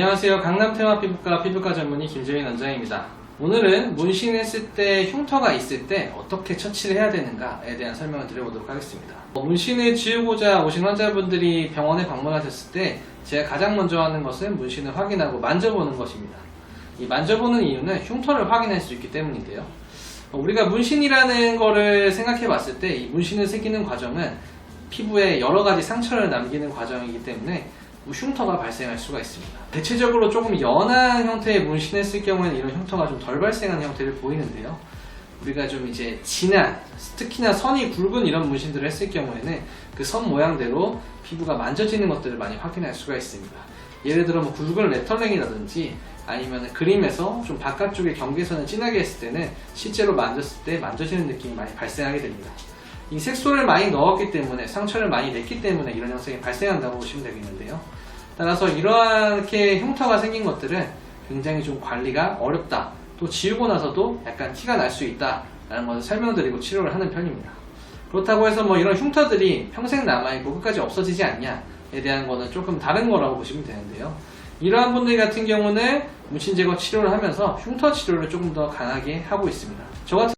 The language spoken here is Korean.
안녕하세요. 강남태화 피부과 피부과 전문의 김재민 원장입니다. 오늘은 문신했을 때 흉터가 있을 때 어떻게 처치를 해야 되는가에 대한 설명을 드려보도록 하겠습니다. 어, 문신을 지우고자 오신 환자분들이 병원에 방문하셨을 때 제가 가장 먼저 하는 것은 문신을 확인하고 만져보는 것입니다. 이 만져보는 이유는 흉터를 확인할 수 있기 때문인데요. 어, 우리가 문신이라는 거를 생각해 봤을 때 이 문신을 새기는 과정은 피부에 여러 가지 상처를 남기는 과정이기 때문에 뭐 흉터가 발생할 수가 있습니다. 대체적으로 조금 연한 형태의 문신했을 경우에는 이런 흉터가 좀 덜 발생하는 형태를 보이는데요. 우리가 좀 이제 진한, 특히나 선이 굵은 이런 문신들을 했을 경우에는 그 선 모양대로 피부가 만져지는 것들을 많이 확인할 수가 있습니다. 예를 들어 뭐 굵은 레터링이라든지 아니면 그림에서 좀 바깥쪽에 경계선을 진하게 했을 때는 실제로 만졌을 때 만져지는 느낌이 많이 발생하게 됩니다. 이 색소를 많이 넣었기 때문에 상처를 많이 냈기 때문에 이런 현상이 발생한다고 보시면 되겠는데요. 따라서 이렇게 흉터가 생긴 것들은 굉장히 좀 관리가 어렵다. 또 지우고 나서도 약간 티가 날 수 있다라는 것을 설명드리고 치료를 하는 편입니다. 그렇다고 해서 뭐 이런 흉터들이 평생 남아있고 끝까지 없어지지 않냐에 대한 거는 조금 다른 거라고 보시면 되는데요. 이러한 분들 같은 경우는 문신 제거 치료를 하면서 흉터 치료를 조금 더 강하게 하고 있습니다. 저 같은